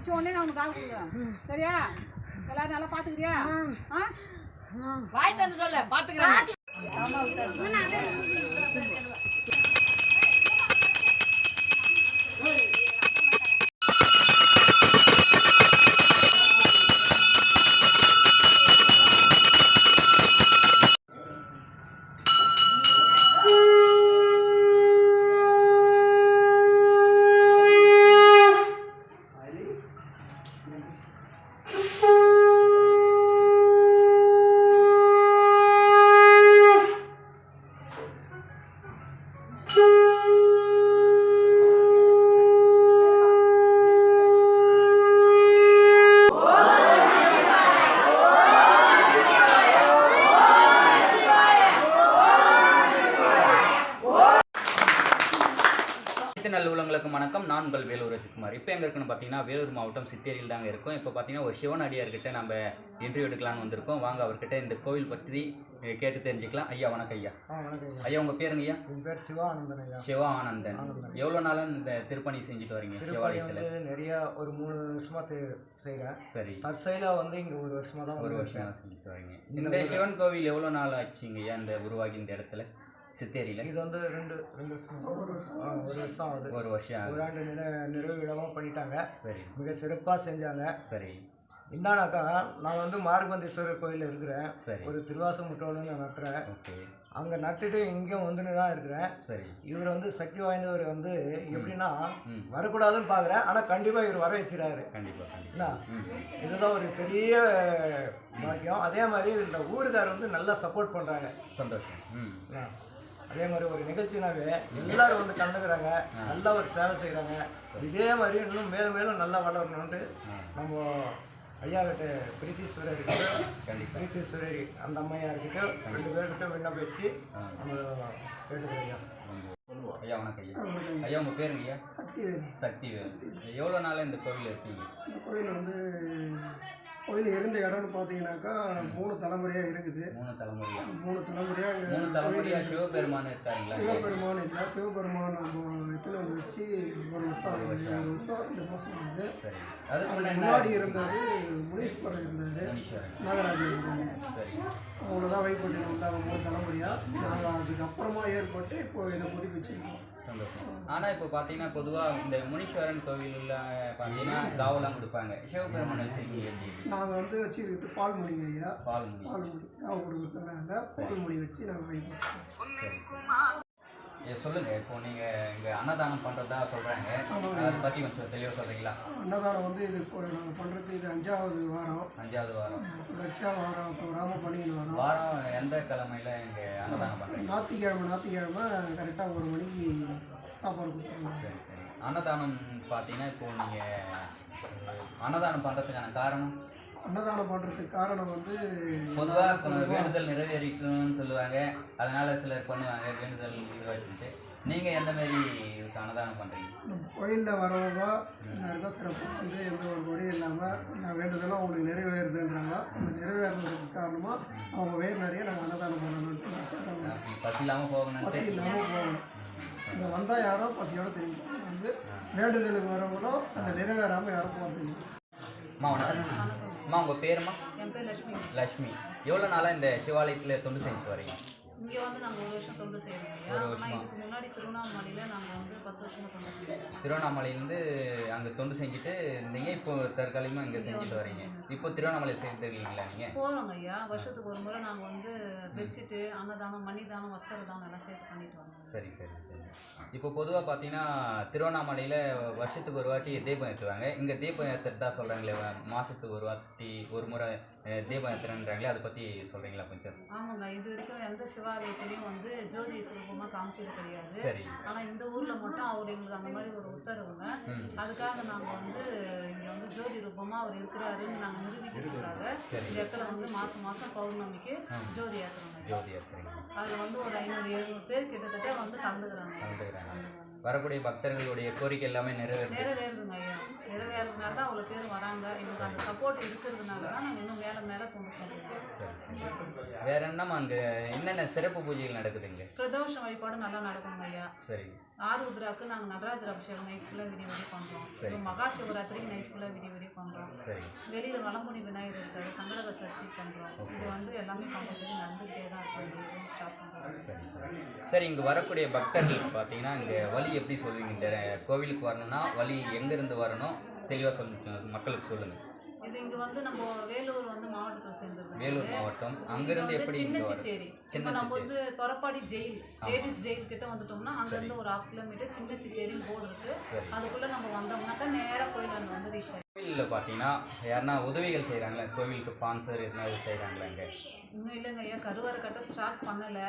முடிச்ச உடனே நான் உனக்கு கால் கொடுக்குறேன். சரியா? எல்லாரும் நல்லா பாத்துக்கிறியா? வாய் தந்து சொல்ல பாத்துக்கிறேன். உள்ளங்களுக்கு வணக்கம். நான் உங்கள் வேலூர் ரஜிக்குமார் இப்போ எங்கே இருக்குன்னு பார்த்தீங்கன்னா வேலூர் மாவட்டம் சித்தேரியில் தாங்க இருக்கோம். இப்போ பார்த்தீங்கன்னா ஒரு சிவன் அடியார்கிட்ட நம்ம இன்டர்வியூ எடுக்கலாம்னு வந்திருக்கோம். வாங்க அவர்கிட்ட இந்த கோவில் பற்றி கேட்டு தெரிஞ்சுக்கலாம். ஐயா வணக்கம் ஐயா. ஐயா. உங்கள் பேருங்க ஐயா? என் பேர் சிவானந்தன் ஐயா. சிவா ஆனந்தன். ஆனந்தன். எவ்வளோ நாளாக இந்த திருப்பணி செஞ்சுட்டு வரீங்க சிவாலயத்தில் நிறைய ஒரு மூணு வருஷமா செய்கிறேன் சரி. தற்செயலாக வந்து இங்கே ஒரு வருஷமா தான் ஒரு. வருஷம் செஞ்சுட்டு வரீங்க. இந்த சிவன் கோவில் எவ்வளோ நாள் ஆச்சுங்க ஐயா இந்த உருவாகி இந்த இடத்துல? சித்தேரியில்? இது வந்து ரெண்டு ரெண்டு வருஷம் ஒரு வருஷம். ஆ ஒரு வருஷம் ஆகுது. ஒரு வருஷம். ஒரு ஆண்டு நிற நிறைவு விழாவும் பண்ணிட்டாங்க. சரி. மிக சிறப்பாக செஞ்சாங்க. சரி. என்னன்னாக்கா நான் வந்து மார்கந்தீஸ்வரர் கோயிலில் இருக்கிறேன். சரி. ஒரு திருவாசமுட்டோன்னு நான் நட்டுறேன். ஓகே. அங்கே நட்டுட்டு இங்கேயும் வந்துன்னு தான் இருக்கிறேன். சரி. இவர் வந்து சக்தி வாய்ந்தவர் வந்து எப்படின்னா. வரக்கூடாதுன்னு பார்க்குறேன் ஆனால் கண்டிப்பாக இவர் வர வச்சிடாரு. கண்டிப்பாக என்ன? இதுதான் ஒரு பெரிய பாக்கியம். அதே மாதிரி இந்த ஊருக்கார் வந்து நல்லா சப்போர்ட் பண்ணுறாங்க சந்தோஷம். ம். அதே மாதிரி ஒரு நிகழ்ச்சினாவே எல்லாரும் வந்து கலந்துக்கிறாங்க நல்லா ஒரு சேவை செய்கிறாங்க இதே மாதிரி இன்னும் மேலும் மேலும் நல்லா வளரணுன்ட்டு நம்ம ஐயா கிட்ட பிரீத்தீஸ்வரர் பிரீத்தீஸ்வரர் அந்த அம்மையா இருக்கிட்ட ரெண்டு பேர்கிட்ட விண்ணப்பிச்சு. நம்ம கேட்டுக்கிறோம் ஐயா. ஐயா வணக்கம் ஐயா. ஐயா. உங்கள் பேருங்க ஐயா? சக்தி வேணும் சக்தி வேல் எவ்வளோ நாளாக இந்த கோவில் இருக்கீங்க? இந்த கோயில் வந்து கோயில் இருந்த இடம்னு பார்த்தீங்கன்னாக்கா மூணு தலைமுறையாக இருக்குது. மூணு தலைமுறையா? மூணு தலைமுறையாக மூணு தலைமுறையா சிவபெருமான் இருக்காருங்களா சிவபெருமான் இல்லை. சிவபெருமான் எத்தனை வந்து வச்சு ஒரு வருஷம் ஒரு வருஷம். இந்த மாதம் சரி. அதுக்கு முன்னாடி இருந்தது முனீஸ்வரர் இருந்தார். முனீஸ்வரன் நாகராஜன் சரி. அவங்கள தான் வழிபட்டு வந்தாங்க. மூணு தலைமுறையாக நாங்கள் அதுக்கப்புறமா ஏற்பட்டு இப்போ இதை புதுப்பிச்சிருக்கோம். சந்தோஷம். ஆனால் இப்போ பார்த்தீங்கன்னா பொதுவாக இந்த முனீஸ்வரன் கோவிலில் பார்த்தீங்கன்னா தாவெல்லாம் கொடுப்பாங்க. சிவபெருமான் வச்சிருக்கீங்க எப்படி நாங்கள் வந்து வச்சுருக்கிறது பால்மொழிங்க ஐயா. பால் முனி பால்மொழி காவு கொடுக்குறதுனால பால்மொழி வச்சு நாங்கள் ஏ, சொல்லுங்க. இப்போ நீங்க இங்க அன்னதானம் பண்றதா சொல்றாங்க. அதை பத்தி கொஞ்சம் தெளிவா சொல்றீங்களா? அன்னதானம் வந்து இது இப்போ நாங்கள் பண்ணுறது இது அஞ்சாவது வாரம். அஞ்சாவது வாரம். தொடர்ச்சியாக வாரம் இப்போ பண்ணிட்டு வரோம் வாரம் எந்த கிழமையில இங்க அன்னதானம் பண்றீங்க. ஞாயிற்றுக்கிழமை ஞாயிற்றுக்கிழமை கரெக்டாக ஒரு மணிக்கு சாப்பாடு கொடுத்துருவோம் சரி சரி. அன்னதானம் பார்த்தீங்கன்னா இப்போ நீங்க அஹ், அன்னதானம் பண்றதுக்கான காரணம்? அன்னதானம் பண்ணுறதுக்கு காரணம் வந்து பொதுவாக வேண்டுதல் நிறைவேறிக்கணும்னு சொல்லுவாங்க. அதனால சிலர் பண்ணுவாங்க வேண்டுதல் நிறைவேற்றிட்டு. நீங்க எந்த மாதிரி அன்னதானம் பண்றீங்க? நம்ம கோயிலில் வரவங்க எல்லாருக்கும் சிறப்பு. வந்து எந்த ஒரு குறையும் இல்லாமல் நான் வேண்டுதலும் அவங்களுக்கு நிறைவேறுதுன்றாங்க. அந்த நிறைவேறதுக்கு காரணமாக அவங்க வேறு நிறைய நாங்கள் அன்னதானம் பண்ணணும்னு நான் அஹ், பசி இல்லாம போகணும்ட்டு பசி இல்லாமல் போகணும். இங்கே வந்தால் யாரும் பசியோட தெரியும். வந்து வேண்டுதலுக்கு வரவங்களும் அந்த நிறைவேறாமல் யாரும் போகிறது அம்மா வணக்கம். அம்மா உங்க பேருமா என் பேர் லட்சுமி. லக்ஷ்மி எவ்வளோ நாளாக இந்த சிவாலயத்தில் தொண்டு செஞ்சுட்டு வரீங்க? இங்கே வந்து நாங்கள் ஒரு வருஷம் தொண்டு ஆனால்? இதுக்கு முன்னாடி திருவண்ணாமலையில் நாங்கள் வந்து பத்து வருஷமா தொண்டு செய்கிறோம் திருவண்ணாமலையிலேருந்து அங்கே தொண்டு செஞ்சுட்டு இருந்தீங்க. இப்போ தற்காலிகமாக இங்கே செஞ்சுட்டு வரீங்க. இப்போ திருவண்ணாமலை சேர்ந்துருக்கீங்களா நீங்கள் போகிறோங்க ஐயா. வருஷத்துக்கு ஒரு முறை நாங்கள் வந்து பெட்ஷீட்டு அன்னதானம் மணிதானம் வஸ்திர தானம் எல்லாம் சேர்த்து பண்ணிட்டு வரோம் சரி சரி சரி. இப்போ பொதுவாக பார்த்தீங்கன்னா திருவண்ணாமலையில் வருஷத்துக்கு ஒரு வாட்டி தீபம் ஏற்றுவாங்க இங்கே தீபம் ஏற்றுறதா சொல்கிறாங்களே மாதத்துக்கு ஒரு வாட்டி ஒரு முறை தீபம் ஏற்றுறேன்றாங்களே அதை பற்றி சொல்கிறீங்களா கொஞ்சம்? ஆமாங்க இது வரைக்கும் எந்த சிவாலயத்துலேயும் வந்து ஜோதி சுரூபமாக காமிச்சது கிடையாது. ஆனால் இந்த ஊரில் மட்டும் அவர் எங்களுக்கு அந்த மாதிரி ஒரு உத்தரவுங்க. அதுக்காக நாங்கள் வந்து இங்கே வந்து ஜோதி ரூபமாக அவர் இருக்கிறாருன்னு நாங்கள் நிரூபிக்கிறதுக்காக. இந்த இடத்துல வந்து மாதம் மாதம் பௌர்ணமிக்கு ஜோதி ஏற்றுறோங்க அதில் வந்து ஒரு ஐநூறு எழுநூறு பேர் கிட்டத்தட்ட வந்து கலந்துக்கிறாங்க. வரக்கூடிய பக்தர்களுடைய கோரிக்கை எல்லாமே நிறைவேறுது. நிறைவேறுதுங்க ஐயா. நிறைவேறதுனால தான் அவ்வளோ பேர் வராங்க. எங்களுக்கு அந்த சப்போர்ட் இருக்கிறதுனால தான் நாங்கள் இன்னும் மேலே மேலே கொண்டு வேற என்னம்மா அங்கே என்னென்ன சிறப்பு பூஜைகள் நடக்குதுங்க பிரதோஷ வழிபாடு நல்லா நடக்குங்க ஐயா. சரி. ஆறுத்ராக்கு நாங்கள் நடராஜர் அபிஷேகம் நைட் ஃபுல்லாக விடிய விடிய பண்ணுறோம் சரி. இப்போ மகா சிவராத்திரிக்கு நைட் ஃபுல்லாக விடிய பண்ணுறோம் சரி. வெளியில் வளம்புனி விநாயகர் இருக்காரு சங்கடக சக்தி பண்ணுறோம் இது வந்து எல்லாமே கம்பல்சரி நடந்துகிட்டே தான் இருக்கும் ஸ்டார்ட் பண்ணுறோம் சரி இங்கே வரக்கூடிய பக்தர்கள் பார்த்தீங்கன்னா இங்கே வழி எப்படி சொல்லுவீங்க? இந்த கோவிலுக்கு வரணும்னா வழி எங்கேருந்து வரணும்? தெளிவாக சொல்லுங்க மக்களுக்கு சொல்லுங்கள் இது இங்கே வந்து நம்ம வேலூர் வந்து மாவட்டத்தில் வேலூர் மாவட்டம். அங்கேருந்து எப்படி சின்ன சித்தேரி. இப்போ நம்ம வந்து தொரப்பாடி ஜெயில் லேடிஸ் ஜெயில் கிட்ட வந்துட்டோம்னா அங்கேருந்து. ஒரு ஹாஃப் கிலோமீட்டர் சின்ன சித்தேரின்னு போர்டு இருக்கு. அதுக்குள்ளே நம்ம வந்தோம்னாக்கா நேராக கோயில் அங்கே வந்து ரீச் ஆகிடும் கோவிலில் பார்த்தீங்கன்னா யாருன்னா உதவிகள் செய்கிறாங்களே கோவிலுக்கு ஸ்பான்சர் எதுனா செய்கிறாங்களா இங்கே இன்னும் இல்லைங்க ஐயா கருவறை கட்ட ஸ்டார்ட் பண்ணலை.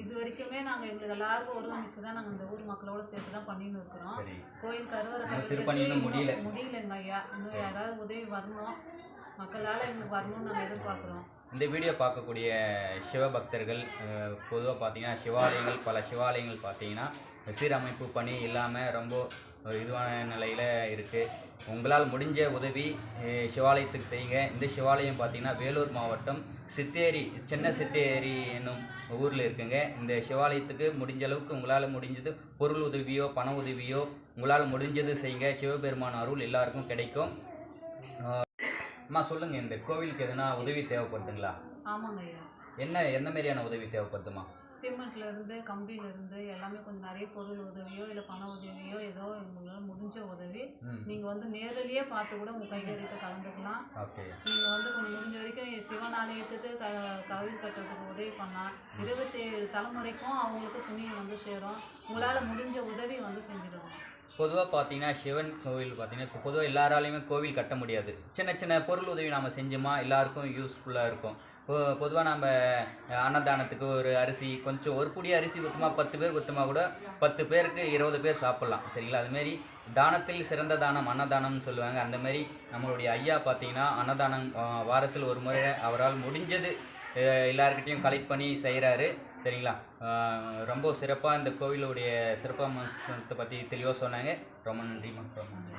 இது வரைக்குமே நாங்கள் எங்களுக்கு எல்லாருக்கும் ஒருங்கிணைச்சு தான் நாங்கள் இந்த ஊர் மக்களோட சேர்த்து தான் பண்ணின்னு இருக்கிறோம். கோயில் கருவறை இன்னும் முடியல. முடியலங்க ஐயா. இன்னும் யாராவது உதவி வரணும். மக்களால் எங்களுக்கு வரணும்னு நாங்கள் எதிர்பார்க்குறோம். இந்த வீடியோ பார்க்கக்கூடிய சிவபக்தர்கள் பொதுவாக பார்த்தீங்கன்னா சிவாலயங்கள் பல சிவாலயங்கள் பார்த்தீங்கன்னா சீரமைப்பு பணி இல்லாமல் ரொம்ப இதுவான நிலையில் இருக்குது உங்களால் முடிஞ்ச உதவி சிவாலயத்துக்கு செய்யுங்க. இந்த சிவாலயம் பார்த்தீங்கன்னா வேலூர் மாவட்டம் சித்தேரி சின்ன சித்தேரி என்னும் ஊரில் இருக்குங்க. இந்த சிவாலயத்துக்கு முடிஞ்ச அளவுக்கு உங்களால் முடிஞ்சது பொருள் உதவியோ பண உதவியோ உங்களால் முடிஞ்சது செய்யுங்க. சிவபெருமான் அருள் எல்லாருக்கும் கிடைக்கும். அம்மா சொல்லுங்கள் இந்த கோவிலுக்கு எதனா உதவி தேவைப்படுதுங்களா? ஆமாங்க ஐயா. என்ன என்ன மாதிரியான உதவி தேவைப்படுதுமா? சிமெண்ட்ல இருந்து கம்பியில இருந்து எல்லாமே கொஞ்சம் நிறைய பொருள் உதவியோ இல்லை பண உதவியோ ஏதோ உங்களால் முடிஞ்ச உதவி நீங்கள் வந்து நேரடியே பார்த்து கூட உங்கள் கைகறிட்டு கலந்துக்கலாம். நீங்கள் வந்து கொஞ்சம் முடிஞ்ச வரைக்கும் சிவன் ஆலயத்துக்கு க கவிழ் கட்டுறதுக்கு உதவி பண்ணலாம் இருபத்தேழு தலைமுறைக்கும் அவங்களுக்கு புண்ணியம் வந்து சேரும். உங்களால் முடிஞ்ச உதவி வந்து செஞ்சிடுவோம் பொதுவாக பார்த்தீங்கன்னா சிவன் கோவில் பார்த்தீங்கன்னா பொதுவாக எல்லாராலையுமே கோவில் கட்ட முடியாது. சின்ன சின்ன பொருள் உதவி நம்ம செஞ்சோமா எல்லாருக்கும் யூஸ்ஃபுல்லாக இருக்கும். பொதுவாக நம்ம அன்னதானத்துக்கு ஒரு அரிசி கொஞ்சம் ஒரு புடி அரிசி குத்தமாக பத்து பேர் குத்தமாக கூட பத்து பேருக்கு இருபது பேர் சாப்பிட்லாம். சரிங்களா? அதுமாரி தானத்தில் சிறந்த தானம் அன்னதானம்னு சொல்லுவாங்க. அந்த மாதிரி நம்மளுடைய ஐயா பார்த்தீங்கன்னா அன்னதானம் வாரத்தில் ஒரு முறை அவரால் முடிஞ்சது அஹ், கலெக்ட் பண்ணி செய்கிறாரு சரிங்களா? ரொம்ப சிறப்பாக இந்த கோவிலுடைய சிறப்பம்சத்தை பற்றி தெளிவாக சொன்னாங்க. ரொம்ப நன்றி ரொம்ப நன்றி.